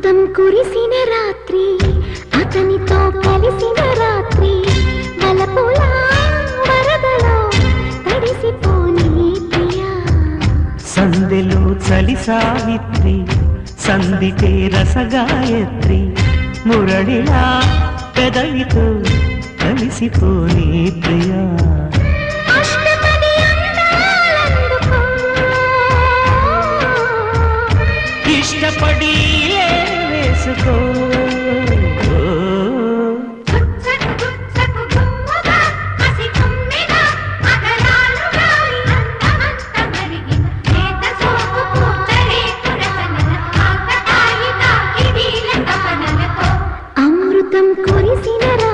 అద్భుతం కురిసిన రాత్రి అతనితో కలిసిన రాత్రి బలపుల వరదలో సందెలో చలి సావిత్రి సందితే రసగాయత్రి మురళిలా పెదవితో కలిసిపోని పడి వేసుకో? అమృతం కొరిసిన రా